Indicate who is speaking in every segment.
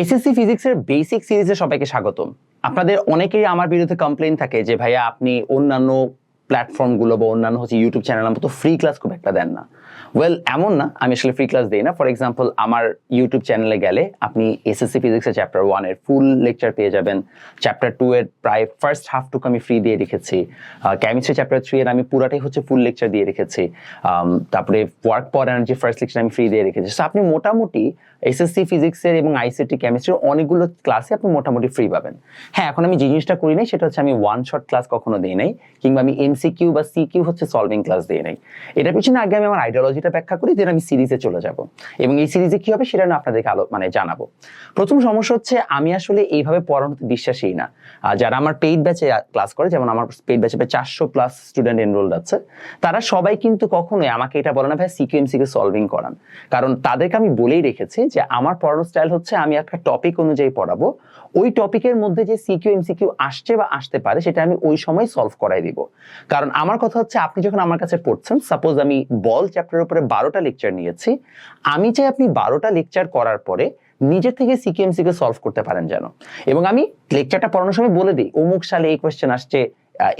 Speaker 1: SSC ফিজিক্সের basic সিরিজে সবাইকে স্বাগতম। আপনাদের অনেকেই আমার বিরুদ্ধে কমপ্লেন থাকে যে, ভাইয়া, আপনি অন্যান্য প্ল্যাটফর্মগুলো বা অন্যান্য হচ্ছে ইউটিউব চ্যানেল মতো ফ্রি ক্লাস খুব একটা দেন না। ওয়েল এমন না, আমি আসলে ফ্রি ক্লাস দিই না। ফর এক্সাম্পল আমার ইউটিউব চ্যানেলে গেলে আপনি এসএসসি ফিজিক্সের চ্যাপ্টার ওয়ানের ফুল লেকচার পেয়ে যাবেন। চ্যাপ্টার টু এর প্রায় ফার্স্ট হাফ টুকু আমি ফ্রি দিয়ে রেখেছি। কেমিস্ট্রি চ্যাপ্টার থ্রি এর আমি পুরাটাই হচ্ছে ফুল লেকচার দিয়ে রেখেছি। তারপরে ওয়ার্ক পর এনার্জি ফার্স্ট লেকচার আমি ফ্রি দিয়ে রেখেছি। So, আপনি মোটামুটি এসএসসি ফিজিক্সের এবং আইসিটি কেমিস্ট্রির অনেকগুলো ক্লাসে আপনি মোটামুটি ফ্রি পাবেন। হ্যাঁ এখন আমি যে জিনিসটা করি নাই, সেটা হচ্ছে আমি ওয়ান শট ক্লাস কখনো দিই নাই, কিংবা আমি এমসিকিউ বা সিকিউ হচ্ছে সলভিং ক্লাস দিয়ে নাই। এটার পিছনে আগে আমি আমার আইডিওলজিটা ব্যাখ্যা করি দেন আমি সিরিজে চলে যাব। এবং এই সিরিজে কি হবে সেটা আমি আপনাদেরকে আলো মানে জানাব। প্রথম সমস্যা হচ্ছে, আমি আসলে এইভাবে পড়ানোতে বিশ্বাসী না। যারা আমার পেইড ব্যাচে ক্লাস করে, যেমন আমার পেইড ব্যাচে প্রায় চারশো প্লাস স্টুডেন্ট এনরোল্ড আছে, তারা সবাই কিন্তু কখনোই আমাকে এটা বলে না ভাই সিকিউ এমসিকিউ সলভিং করান। কারণ তাদেরকে আমি বলেই রেখেছি যে, আমার পড়ানোর স্টাইল হচ্ছে, আমি একটা টপিক অনুযায়ী পড়াবো। ওই টপিকের মধ্যে যে সিকিউ এমসিকিউ আসছে বা আসতে পারে, সেটা আমি ওই সময় সলভ করাই দিব। কারণ আমার কথা হচ্ছে, আপনি যখন আমার কাছে পড়ছেন সাপোজ আমি বল চ্যাপ্টারের উপরে বারোটা লেকচার নিয়েছি। আমি চাই আপনি বারোটা লেকচার করার পরে নিজে থেকে সিকিএমসি কে সলভ করতে পারেন যেন। এবং আমি লেকচারটা পড়ানোর সময় বলে দিই, অমুক সালে এই কোয়েশ্চেন আসছে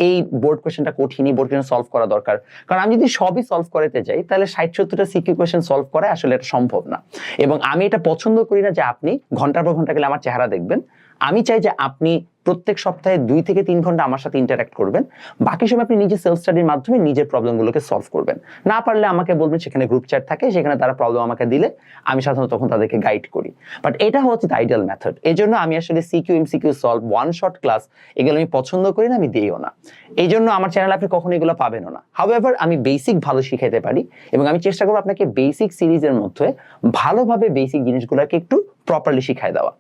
Speaker 1: এই বোর্ড কোয়েশ্চেনটা কঠিনই বোর্ড কোয়েশ্চেন সলভ করা দরকার। কারণ আমি যদি সবই সলভ করাতে যাই, তাহলে ষাট সত্তরটা সিকিউ কোয়েশ্চেন সলভ করা আসলে এটা সম্ভব না। এবং আমি এটা পছন্দ করি না যে আপনি ঘণ্টার পর ঘণ্টা গেলে আমার চেহারা দেখবেন। আমি চাই যে আপনি প্রত্যেক সপ্তাহে দুই থেকে তিন ঘণ্টা আমার সাথে ইন্টারাক্ট করবেন। বাকি সময় আপনি নিজে সেলফ স্টাডির মাধ্যমে নিজের প্রবলেমগুলোকে সলভ করবেন। না পারলে আমাকে বলবেন, সেখানে গ্রুপ চ্যাট থাকে, সেখানে তারা প্রবলেম আমাকে দিলে আমি সাধারণত তখন তাদেরকে গাইড করি। বাট এটা হচ্ছে আইডিয়াল মেথড এই জন্য আমি আসলে CQ MCQ solve one shot class এগুলো আমি পছন্দ করি না, আমি দিইও না। এই জন্য আমার চ্যানেলে আপনি কখনো এগুলো পাবেনও না। হাউএভার আমি বেসিক ভালো শিখাইতে পারি এবং আমি চেষ্টা করব আপনাকে বেসিক সিরিজের মধ্যে ভালোভাবে বেসিক জিনিসগুলোকে একটু প্রপারলি শিখায় দেওয়া।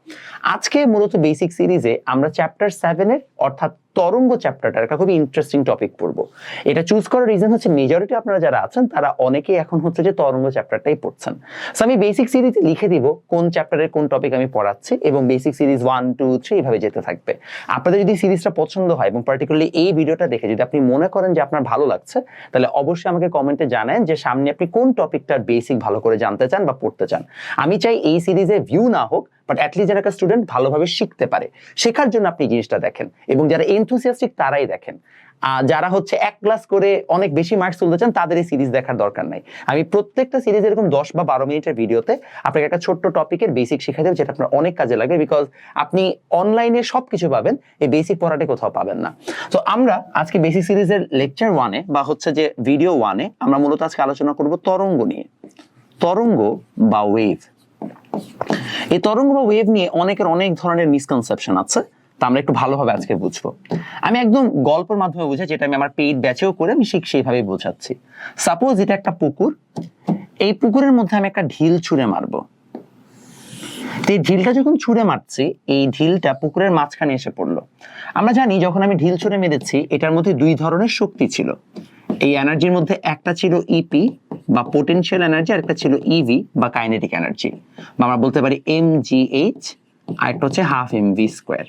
Speaker 1: আজকে মূলত বেসিক সিরিজে আমরা চ্যাপ্টার সেভেনের অর্থাৎ তরঙ্গ চ্যাপ্টারটা একটা খুবই ইন্টারেস্টিং টপিক পড়ব। এটা চুজ করার রিজন হচ্ছে মেজরিটি আপনারা যারা আছেন, তারা অনেকেই এখন হচ্ছে যে তরঙ্গ চ্যাপ্টারটাই পড়ছেন। সো আমি বেসিক সিরিজে লিখে দিব কোন চ্যাপ্টারের কোন টপিক আমি পড়াচ্ছি এবং basic series one two three এভাবে যেতে থাকবে। আপনাদের যদি সিরিজটা পছন্দ হয় এবং পার্টিকুলারলি এই ভিডিওটা দেখে যদি আপনি মনে করেন যে আপনার ভালো লাগছে, তাহলে অবশ্যই আমাকে কমেন্টে জানান যে সামনে আপনি কোন টপিকটার বেসিক ভালো করে জানতে চান বা পড়তে চান। আমি চাই এই সিরিজে ভিউ না হোক বাট অ্যাটলিস্ট যেন একটা স্টুডেন্ট ভালোভাবে শিখতে পারে। শেখার জন্য আপনি জিনিসটা দেখেন। এবং যারা এনথুসিয়াস্টিক তারাই দেখেন। যারা হচ্ছে এক ক্লাস করে অনেক বেশি মার্কস তুলতে চান, তাদের এই সিরিজ দেখার দরকার নাই। আমি প্রত্যেকটা সিরিজ এরকম দশ বা বারো মিনিটের ভিডিওতে আপনাকে একটা ছোট্ট টপিকের বেসিক শিখাই দেবো, যেটা আপনার অনেক কাজে লাগে। বিকজ আপনি অনলাইনে সবকিছু পাবেন, এই বেসিক পড়াটা কোথাও পাবেন না। তো আমরা আজকে বেসিক সিরিজের লেকচার ওয়ানে বা হচ্ছে যে ভিডিও ওয়ানে আমরা মূলত আজকে আলোচনা করব তরঙ্গ নিয়ে। তরঙ্গ বা ওয়েভ এই তরঙ্গ বা ওয়েভ নিয়ে অনেকের অনেক ধরনের মিসকনসেপশন আছে, তা আমরা একটু ভালোভাবে আজকে বুঝব। আমি একদম গল্পের মাধ্যমে বুঝাই যেটা আমি আমার পেইড ব্যাচেও করে আমি ঠিক সেইভাবে বোঝাচ্ছি। সাপোজ এটা একটা পুকুর, এই পুকুরের মধ্যে আমি একটা ঢিল ছুঁড়ে মারবো। এই ঢিলটা যখন ছুঁড়ে মারছি, এই ঢিলটা পুকুরের মাঝখানে এসে পড়ল। আমরা জানি যখন আমি ঢিল ছুঁড়ে মেরেছি, এটার মধ্যে দুই ধরনের শক্তি ছিল। এই এনার্জির মধ্যে একটা ছিল ইপি বা পোটেনশিয়াল এনার্জি আর একটা ছিল ইভি বা কাইনেটিক এনার্জি বা আমরা বলতে পারি এম জি এইচ আর একটা হচ্ছে হাফ এম ভি স্কোয়ার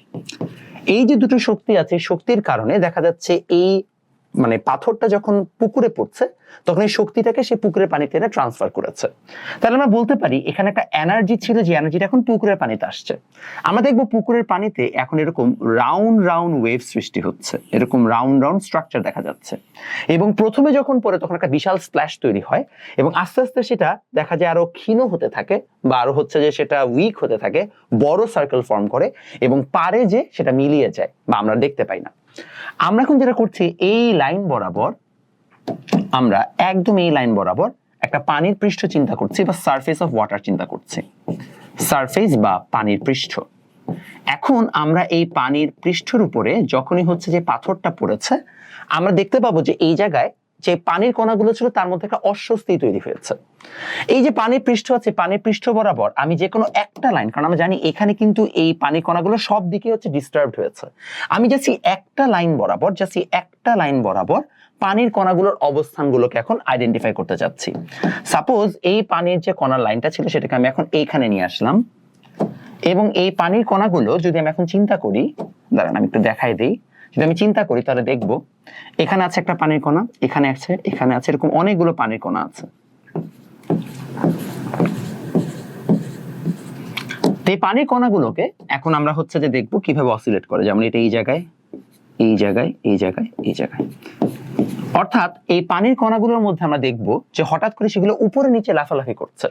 Speaker 1: এই যে দুটো শক্তি আছে, শক্তির কারণে দেখা যাচ্ছে এই মানে পাথরটা যখন পুকুরে পড়ছে, তখন এই শক্তিটাকে সে পুকুরের পানিতে এনে ট্রান্সফার করেছে। তাহলে আমরা বলতে পারি, এখানে একটা এনার্জি ছিল যে এনার্জিটা এখন পুকুরের পানিতে আসছে। আমরা দেখব পুকুরের পানিতে এখন এরকম রাউন্ড রাউন্ড ওয়েভ সৃষ্টি হচ্ছে। এরকম রাউন্ড রাউন্ড স্ট্রাকচার দেখা যাচ্ছে। এবং প্রথমে যখন পরে তখন একটা বিশাল স্প্ল্যাশ তৈরি হয় এবং আস্তে আস্তে সেটা দেখা যায় আরও ক্ষীণ হতে থাকে বা আরও হচ্ছে যে সেটা উইক হতে থাকে, বড় সার্কেল ফর্ম করে এবং পারে যে সেটা মিলিয়ে যায় বা আমরা দেখতে পাই না। আমরা এখন যেটা করছি, এই লাইন বরাবর আমরা একদম এই লাইন বরাবর একটা পানির পৃষ্ঠ চিন্তা করছি বা সারফেস অফ ওয়াটার চিন্তা করছি। সারফেস বা পানির পৃষ্ঠ। এখন আমরা এই পানির পৃষ্ঠের উপরে যখনই হচ্ছে যে পাথরটা পড়েছে, আমরা দেখতে পাবো যে এই জায়গায় যে পানির কণাগুলো ছিল তার মধ্যে একটা অস্বস্তি তৈরি হয়েছে। এই যে পানির পৃষ্ঠ আছে, পানির পৃষ্ঠ বরাবর আমি যে কোনো একটা লাইন কারণ আমরা জানি এখানে কিন্তু এই পানির কণাগুলো সব দিকে হচ্ছে ডিস্টার্বড হয়েছে। আমি যাচ্ছি একটা লাইন বরাবর যাচ্ছি একটা লাইন বরাবর পানির কণাগুলোর অবস্থানগুলোকে এখন আইডেন্টিফাই করতে চাচ্ছি সাপোজ এই পানির যে কণার লাইনটা ছিল সেটাকে আমি এখন এইখানে নিয়ে আসলাম। এবং এই পানির কণাগুলো যদি আমি এখন চিন্তা করি, দাঁড়ান আমি একটু দেখাই দিই। যদি আমি চিন্তা করি, তাহলে দেখব এখানে আছে একটা পানির কণা, এখানে আছে এখানে আছে, এরকম অনেকগুলো পানির কণা আছে। এই পানির কণাগুলোকে এখন আমরা হচ্ছে যে দেখব কীভাবে অসিলেট করে, যেমন এটা এই জায়গায় এই জায়গায় এই জায়গায় এই জায়গায়। অর্থাৎ এই পানির কণাগুলোর মধ্যে আমরা দেখব যে হঠাৎ করে সেগুলো উপরে নিচে লাফালাফি করছে।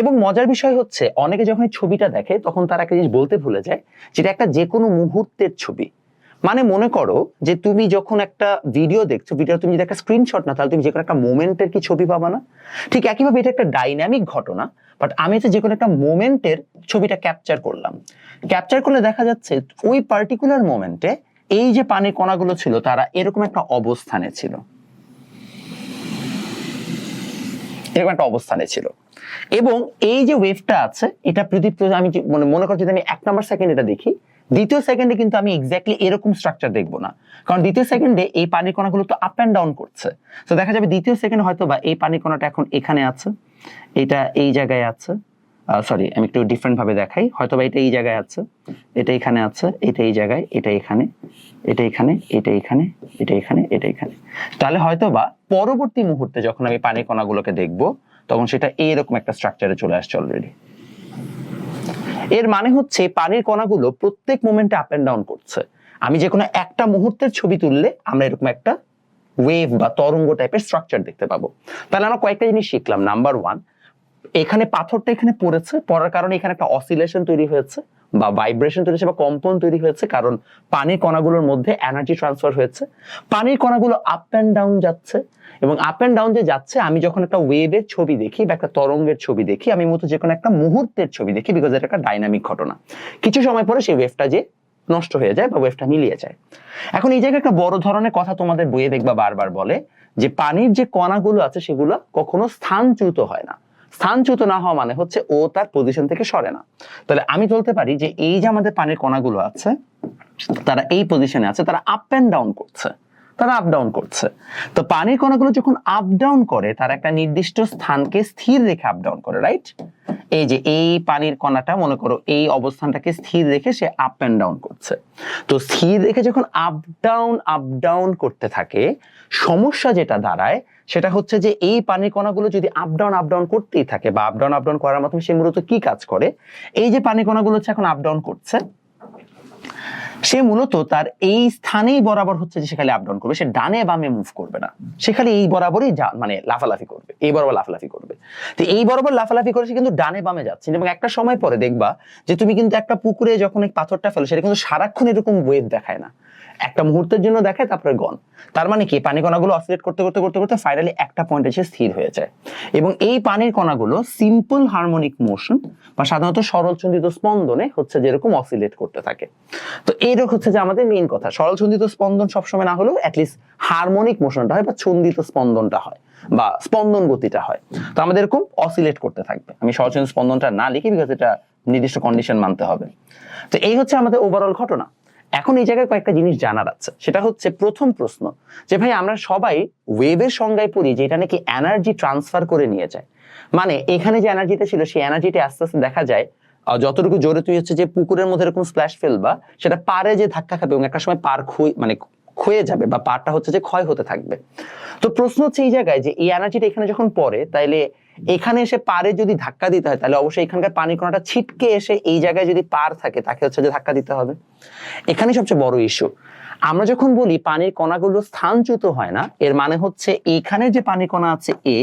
Speaker 1: এবং মজার বিষয় হচ্ছে, অনেকে যখন ছবিটা দেখে, তখন তারা একটা জিনিস বলতে ভুলে যায় যেটা একটা যে কোনো মুহূর্তের ছবি। মানে মনে করো যে তুমি যখন একটা ভিডিও দেখছ ভিডিও তুমি যদি একটা স্ক্রিনশট না তাহলে তুমি যে কোনো একটা মোমেন্টের কি ছবি পাবা না? ঠিক একইভাবে এটা একটা ডাইনামিক ঘটনা বাট আমি তো যে কোনো একটা মোমেন্টের ছবিটা ক্যাপচার করলাম। ক্যাপচার করলে দেখা যাচ্ছে ওই পার্টিকুলার মোমেন্টে এই যে পানির কণাগুলো ছিল, তারা এরকম একটা অবস্থানে ছিল। এরকম একটা অবস্থানে ছিল। এবং এই যে ওয়েভটা আছে, এটা প্রতি- আমি মনে মনে করছি যদি আমি এক নম্বর সেকেন্ড এটা দেখি দ্বিতীয় সেকেন্ডে কিন্তু আমি এক্স্যাক্টলি এরকম স্ট্রাকচার দেখব না। কারণ দ্বিতীয় সেকেন্ডে এই পানির কণাগুলো তো আপ অ্যান্ড ডাউন করছে। তো দেখা যাবে দ্বিতীয় সেকেন্ড হয়তো বা এই পানির কণাটা এখন এখানে আছে, এটা এই জায়গায় আছে সরি আমি একটু ডিফারেন্ট ভাবে দেখাই হয়তো বা এটা এই জায়গায় আছে, এটা এখানে আছে, এটা এই জায়গায়, এটা এখানে এটা এখানে এটা এখানে এটা এখানে এটা এখানে। তাহলে হয়তো বা পরবর্তী মুহূর্তে যখন আমি পানির কণাগুলোকে দেখব, তখন সেটা এইরকম একটা স্ট্রাকচারে চলে আসছে অলরেডি এর মানে হচ্ছে পানির কণাগুলো প্রত্যেক মোমেন্টে আপ এন্ড ডাউন করছে। আমি যে কোনো একটা মুহূর্তের ছবি তুললে আমরা এরকম একটা ওয়েভ বা তরঙ্গ টাইপের স্ট্রাকচার দেখতে পাবো। তাহলে আমরা কয়েকটা জিনিস শিখলাম। নাম্বার ওয়ান এখানে পাথরটা এখানে পড়েছে, পড়ার কারণে এখানে একটা অসিলেশন তৈরি হয়েছে। বা ভাইব্রেশন তৈরি হয়েছে বা কম্পন তৈরি হয়েছে, কারণ পানির কণাগুলোর মধ্যে এনার্জি ট্রান্সফার হয়েছে। পানির কণাগুলো আপ অ্যান্ড ডাউন যাচ্ছে এবং আপ অ্যান্ড ডাউন যে যাচ্ছে, আমি যখন একটা ওয়েভের ছবি দেখি বা একটা তরঙ্গের ছবি দেখি, আমি মতো যে কোনো একটা মুহূর্তের ছবি দেখি বিকজ এটা একটা ডাইনামিক ঘটনা। কিছু সময় পরে সেই ওয়েভটা যে নষ্ট হয়ে যায় বা ওয়েভটা মিলিয়ে যায়। এখন এই জায়গায় একটা বড় ধরনের কথা তোমাদের বইয়ে দেখবা বারবার বলে যে পানির যে কণাগুলো আছে সেগুলো কখনো স্থানচ্যুত হয় না। স্থানচ্যুত না হওয়া মানে হচ্ছে ও তার পজিশন থেকে সরে না। তাহলে আমি বলতে পারি যে এই যে আমাদের পানির কণাগুলো আছে, তারা এই পজিশনে আছে, তারা আপ অ্যান্ড ডাউন করছে। তারা আপ ডাউন করছে। তো পানির কণাগুলো যখন আপ ডাউন করে, তারা একটা নির্দিষ্ট স্থানকে স্থির রেখে আপ ডাউন করে রাইট এই যে এই পানির কণাটা, মনে করো এই অবস্থানটাকে স্থির রেখে সে আপ অ্যান্ড ডাউন করছে। তো স্থির রেখে যখন আপ ডাউন আপ ডাউন করতে থাকে, সমস্যা যেটা দাঁড়ায় সেটা হচ্ছে যে এই পানির কণাগুলো যদি আপ ডাউন আপ ডাউন করতেই থাকে বা আপ ডাউন আপ ডাউন করার মাধ্যমে সে মূলত কি কাজ করে? এই যে পানির কণাগুলো হচ্ছে এখন আপ ডাউন করছে সে মূলত তার এই স্থানেই বরাবর হচ্ছে যে সে খালি আপ ডাউন করবে। সে ডানে বামে মুভ করবে না। সেখানে এই বরাবরই মানে লাফালাফি করবে। এই বরাবর লাফালাফি করবে। তো এই বরাবর লাফালাফি করে সে কিন্তু ডানে বামে যাচ্ছে। এবং একটা সময় পরে দেখবা যে তুমি কিন্তু একটা পুকুরে যখন এই পাথরটা ফেলো, সেটা কিন্তু সারাক্ষণ এরকম ওয়েভ দেখায় না। একটা মুহূর্তের জন্য দেখায়, তারপরে গন তার মানে কি? পানি কণাগুলো অসিলেট করতে করতে করতে করতে ফাইনালি একটা পয়েন্টে এসে স্থির হয়ে যায়। এবং এই পানির কণাগুলো সিম্পল হারমোনিক মোশন বা সাধারণত সরলচন্দিত স্পন্দনে হচ্ছে যেরকম অসিলেট করতে থাকে। তো এইরকম হচ্ছে যে আমাদের মেইন কথা। সরলচন্দিত স্পন্দন সবসময় না হলেও অ্যাটলিস্ট হারমোনিক মোশনটা হয় বা ছন্দিত স্পন্দনটা হয় বা স্পন্দন গতিটা হয়। তো আমাদের এরকম অসিলেট করতে থাকবে। আমি সরলচন্দিত স্পন্দনটা না লিখি বিকজ এটা নির্দিষ্ট কন্ডিশন মানতে হবে। তো এই হচ্ছে আমাদের ওভারঅল ঘটনা। এখন এই জায়গায় কয়েকটা জিনিস জানার আছে। সেটা হচ্ছে প্রথম প্রশ্ন যে, ভাই, আমরা সবাই ওয়েভের সংজ্ঞায় পড়ি যে, এটা নাকি এনার্জি ট্রান্সফার করে নিয়ে যায়। মানে এখানে যে এনার্জিটা ছিল, সেই এনার্জিটা আস্তে আস্তে দেখা যায় যতটুকু জোরে তুই হচ্ছে যে পুকুরের মধ্যে এরকম স্প্ল্যাশ ফেলবা, সেটা পারে যে ধাক্কা খাবে এবং একটা সময় পার ক্ষয় মানে ক্ষয়ে যাবে বা পারটা হচ্ছে যে ক্ষয় হতে থাকবে। তো প্রশ্ন হচ্ছে এই জায়গায় যে, এই এনার্জিটা এখানে যখন পড়ে, তাইলে এখানে এসে পারে যদি ধাক্কা দিতে হয়, তাহলে অবশ্যই এখানকার পানি কণাটা ছিটকে এসে এই জায়গায় যদি পার থাকে, তাকে হচ্ছে যে ধাক্কা দিতে হবে। এখানে সবচেয়ে বড় ইস্যু আমরা যখন বলি পানির কণাগুলো স্থানচ্যুত হয় না, এর মানে হচ্ছে এইখানে যে পানির কণা আছে এ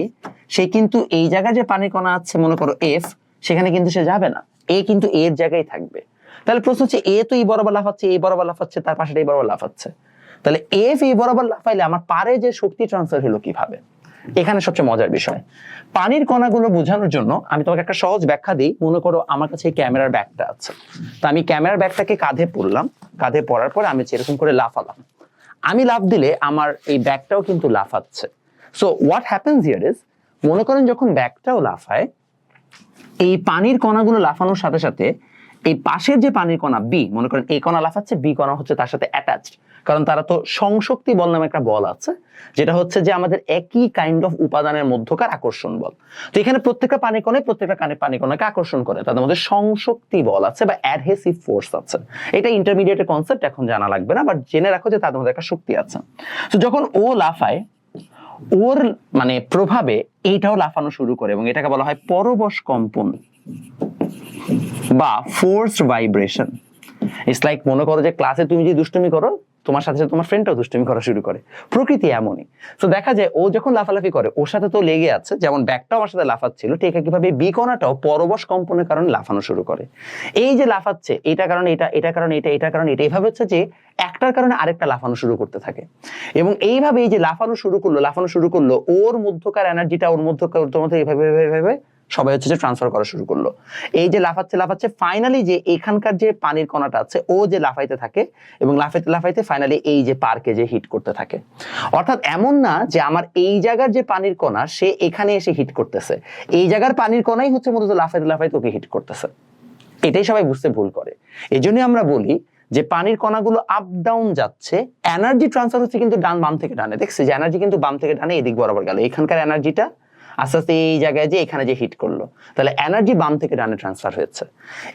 Speaker 1: সে কিন্তু এই জায়গায় যে পানির কণা আছে, মনে করো এফ সেখানে কিন্তু সে যাবে না। এ কিন্তু এর জায়গায় থাকবে। তাহলে প্রশ্ন হচ্ছে এ তো এই বরাবর লাফাচ্ছে, এই বরাবর লাফাচ্ছে, তার পাশে এই বরাবর লাফাচ্ছে। তাহলে এফ এই বরাবর লাফাইলে আমার পারে যে শক্তি ট্রান্সফার হলো কীভাবে? এখানে সবচেয়ে মজার বিষয়। পানির কণাগুলো বোঝানোর জন্য আমি তোমাকে একটা সহজ ব্যাখ্যা দিই। মনে করো আমার কাছে ক্যামেরার ব্যাগটা আছে। তো আমি ক্যামেরার ব্যাগটাকে কাঁধে পড়লাম কাঁধে পড়ার পর আমি এরকম করে লাফালাম। আমি লাফ দিলে আমার এই ব্যাগটাও কিন্তু লাফাচ্ছে। So what happens here is মনে করেন যখন ব্যাগটাও লাফায়, এই পানির কণাগুলো লাফানোর সাথে সাথে এই পাশের যে পানির কণা বি মনে করেন এই কণা লাফাচ্ছে বি কণা হচ্ছে তার সাথে অ্যাটাচড কারণ তারা তো সংশক্তি বল নামে একটা বল আছে, যেটা হচ্ছে যে আমাদের একই কাইন্ড অফ উপাদানের মধ্যকার আকর্ষণ বল। তো এখানে প্রত্যেকটা পানি কণায় প্রত্যেকটা কানে পানি কণাকে আকর্ষণ করে। তাদের মধ্যে সংশক্তি বল আছে বা অ্যাডহেসিভ ফোর্স আছে। এটা ইন্টারমিডিয়েটের কনসেপ্ট এখন জানা লাগবে না বাট জেনে রাখো যে তাদের মধ্যে একটা শক্তি আছে। তো যখন ও লাফায়, ওর মানে প্রভাবে এইটাও লাফানো শুরু করে এবং এটাকে বলা হয় পরবশ কম্পন। বা ফোর্সড ভাইব্রেশন ইটস লাইক মনে করো যে ক্লাসে তুমি যে দুষ্টুমি করো, তোমার সাথে সাথে তোমার ফ্রেন্ডটাও দুষ্টুমি করা শুরু করে। প্রকৃতি এমনই। তো দেখা যায় ও যখন লাফালাফি করে, ওর সাথে তো লেগে আছে, যেমন ব্যাগটাও আমার সাথে লাফাচ্ছিল, ঠিক একইভাবে বিকোনাটাও পরবশ কম্পনের কারণে লাফানো শুরু করে। এই যে লাফাচ্ছে, এটা কারণে এটা এটা কারণে এটা এটা কারণে এটা এইভাবে হচ্ছে যে একটার কারণে আরেকটা লাফানো শুরু করতে থাকে। এবং এইভাবে এই যে লাফানো শুরু করল, লাফানো শুরু করল, ওর মধ্যকার এনার্জিটা ওর মধ্যকার এইভাবে এইভাবে এইভাবে সবাই হচ্ছে যে ট্রান্সফার করা শুরু করল। এই যে লাফাচ্ছে লাফাচ্ছে ফাইনালি যে এখানকার যে পানির কণাটা আছে, ও যে লাফাইতে থাকে এবং লাফাইতে লাফাইতে ফাইনালি এই যে পার্কে যে হিট করতে থাকে। অর্থাৎ এমন না যে আমার এই জায়গার যে পানির কণা, সে এখানে এসে হিট করতেছে। এই জায়গার পানির কণাই হচ্ছে মূলত লাফাইতে লাফাইতে ওকে হিট করতেছে। এটাই সবাই বুঝতে ভুল করে। এই জন্যই আমরা বলি যে পানির কণাগুলো আপ ডাউন যাচ্ছে এনার্জি ট্রান্সফার হচ্ছে কিন্তু ডান বাম থেকে ডানে। দেখছি যে এনার্জি কিন্তু বাম থেকে ডানে, এদিক বরাবর গেল। এখানকার এনার্জিটা আস্তে আস্তে এই জায়গায় যে এখানে যে হিট করল। তাহলে এনার্জি বাম থেকে ডানে ট্রান্সফার হয়েছে।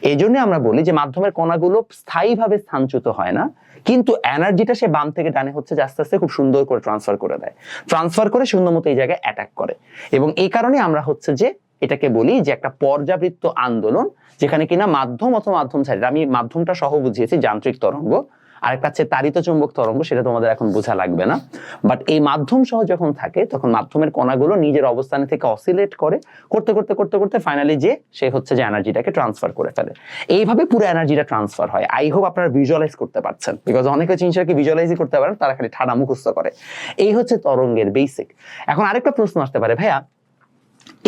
Speaker 1: এই জন্য আমরা বলি যে মাধ্যমের কণাগুলো স্থায়ীভাবে স্থানচ্যুত হয় না, কিন্তু এনার্জিটা সে বাম থেকে ডানে হচ্ছে যে আস্তে আস্তে খুব সুন্দর করে ট্রান্সফার করে দেয়। ট্রান্সফার করে সুন্দর মতো এই জায়গায় অ্যাটাক করে। এবং এই কারণে আমরা হচ্ছে যে এটাকে বলি যে একটা পর্যাবৃত্ত আন্দোলন, যেখানে কিনা মাধ্যম অথবা মাধ্যম ছাড়া আমি মাধ্যমটা সহ বুঝিয়েছি, যান্ত্রিক তরঙ্গ আরেকটা হচ্ছে তারিত চুম্বক তরঙ্গ, সেটা তোমাদের এখন বোঝা লাগবে না। বাট এই মাধ্যম সহ যখন থাকে, তখন মাধ্যমের কণাগুলো নিজের অবস্থানে থেকে অসিলেট করে, করতে করতে করতে করতে ফাইনালি যে সে হচ্ছে যে এনার্জিটাকে ট্রান্সফার করে ফেলে। এইভাবে পুরো এনার্জিটা ট্রান্সফার হয়। আই হোপ আপনারা ভিজুয়ালাইজ করতে পারছেন। বিকজ অনেকে জিনিসটাকে ভিজুয়ালাইজই করতে পারেন তারা খালি ঠাডা মুখস্থ করে। এই হচ্ছে তরঙ্গের বেসিক এখন আরেকটা প্রশ্ন আসতে পারে, ভাইয়া,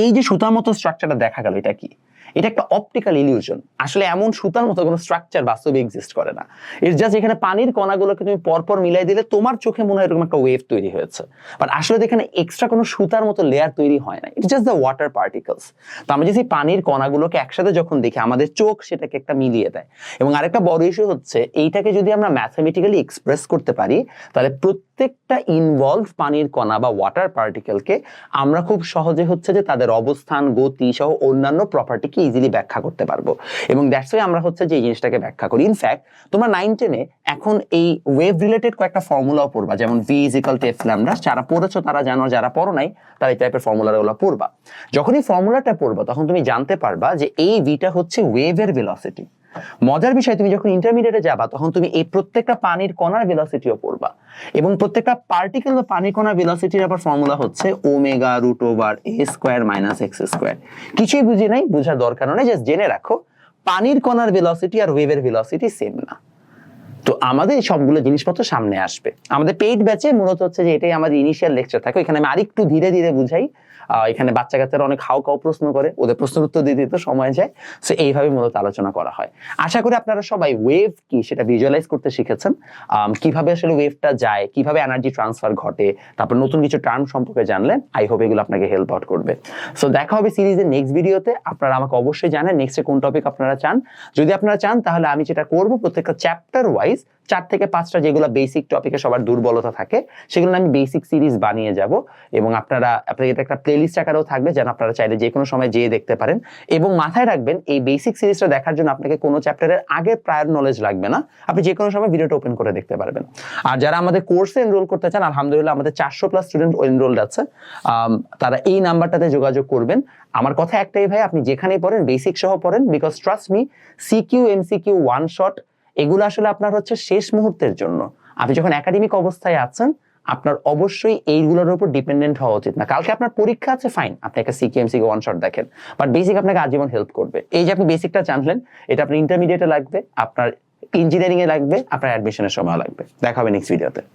Speaker 1: এই যে সুতার মতো স্ট্রাকচারটা দেখা গেল, এটা কি? এটা একটা অপটিক্যাল ইলিউশন আসলে এমন সুতার মতো কোনো স্ট্রাকচার বাস্তবে এক্সিস্ট করে না। ইটস জাস্ট এখানে পানির কণাগুলোকে তুমি পরপর মিলাই দিলে তোমার চোখে মনে হয় এরকম একটা ওয়েভ তৈরি হয়েছে। বাট আসলে এখানে এক্সট্রা কোনো সুতার মতো লেয়ার তৈরি হয় না। It's just the water particles তো আমরা যদি পানির কণাগুলোকে একসাথে যখন দেখি, আমাদের চোখ সেটাকে একটা মিলিয়ে দেয়। এবং আরেকটা বড় ইস্যু হচ্ছে, এইটাকে যদি আমরা ম্যাথামেটিক্যালি এক্সপ্রেস করতে পারি, তাহলে প্রত্যেকটা ইনভলভ পানির কণা বা ওয়াটার পার্টিকেলকে আমরা খুব সহজে হচ্ছে যে তাদের অবস্থান, গতি সহ অন্যান্য প্রপার্টিকে ইজিলি ব্যাখ্যা করতে পারব। এবং দ্যাটস ওয়াই আমরা হচ্ছে যে এই জিনিসটাকে ব্যাখ্যা করি। ইনফ্যাক্ট তোমরা নাইন টেনে এখন এই ওয়েভ রিলেটেড কয়েকটা ফর্মুলাও পড়বা। যেমন V equal to F lambda যারা পড়েছো, তারা জানো, যারা পড়ো নাই, তারা এই টাইপের ফর্মুলাগুলো পড়বা। যখন এই ফর্মুলাটা পড়বা, তখন তুমি জানতে পারবা যে এই ভিটা হচ্ছে ওয়েভের ভেলোসিটি মজার বিষয়, তুমি যখন ইন্টারমিডিয়েটে যাবা, তখন তুমি এই প্রত্যেকটা পানির কণার ভেলোসিটিও পড়বা। এবং প্রত্যেকটা পার্টিকেল বা পানির কণার ভেলোসিটির আবার ফর্মুলা হচ্ছে omega root over A square minus X square কিছুই বুঝি নাই, বোঝার দরকার নেই জাস্ট জেনে রাখো, পানির কণার ভেলোসিটি আর ওয়েভের ভেলোসিটি সেম না। তো আমাদের সবগুলো জিনিসপত্র সামনে আসবে। আমাদের পেইড ব্যাচে মূলত হচ্ছে যে এটাই আমাদের ইনিশিয়াল লেকচার থাকে এখানে আমি আরেকটু ধীরে ধীরে বুঝাই এখানে বাচ্চা কাচ্চারা অনেক হাও কাও প্রশ্ন করে, ওদের প্রশ্নের উত্তর দিতে দিতে সময় যায়। সো এইভাবে মূলত আলোচনা করা হয়। আশা করি আপনারা সবাই ওয়েভ কি সেটা ভিজুয়ালাইজ করতে শিখেছেন। কীভাবে আসলে ওয়েভটা যায়, কীভাবে এনার্জি ট্রান্সফার ঘটে, তারপর নতুন কিছু টার্ম সম্পর্কে জানলেন আই হোপ এগুলো আপনাকে হেল্প আউট করবে। সো দেখা হবে সিরিজের নেক্সট ভিডিওতে আপনারা আমাকে অবশ্যই জানেন নেক্সটে কোন টপিক আপনারা চান। যদি আপনারা চান, তাহলে আমি যেটা করব প্রত্যেকটা চ্যাপ্টার ওয়াইজ চার থেকে পাঁচটা যেগুলো বেসিক টপিকে সবার দুর্বলতা থাকে, সেগুলো আমি বেসিক সিরিজ বানিয়ে যাব। এবং আপনারা আপনার এটা একটা প্লেলিস্ট আকারেও থাকবে যেন আপনারা চাইলে যে কোনো সময় যেয়ে দেখতে পারেন। এবং মাথায় রাখবেন, এই বেসিক সিরিজটা দেখার জন্য আপনাকে কোনো চ্যাপ্টারের আগে প্রায়র নলেজ লাগবে না। আপনি যে কোনো সময় ভিডিওটা ওপেন করে দেখতে পারবেন। আর যারা আমাদের কোর্সে এনরোল করতে চান, আলহামদুলিল্লাহ আমাদের চারশো প্লাস স্টুডেন্ট এনরোল্ড আছে। তারা এই নাম্বারটাতে যোগাযোগ করবেন। আমার কথা একটাই ভাই, আপনি যেখানেই পড়েন বেসিক সহ পড়েন because trust me CQ MCQ one shot এগুলো আসলে আপনার হচ্ছে শেষ মুহূর্তের জন্য। আপনি যখন একাডেমিক অবস্থায় আছেন আপনার অবশ্যই এইগুলোর উপর ডিপেন্ডেন্ট হওয়া উচিত না। কালকে আপনার পরীক্ষা আছে ফাইন আপনি একটা সিকিএমসি ওয়ান শট দেখেন। বাট বেসিক আপনাকে আজীবন হেল্প করবে। এই যে আপনি বেসিকটা জানলেন, এটা আপনার ইন্টারমিডিয়েটে লাগবে, আপনার ইঞ্জিনিয়ারিং এ লাগবে, আপনার অ্যাডমিশনের সময় লাগবে। দেখা হবে নেক্সট ভিডিওতে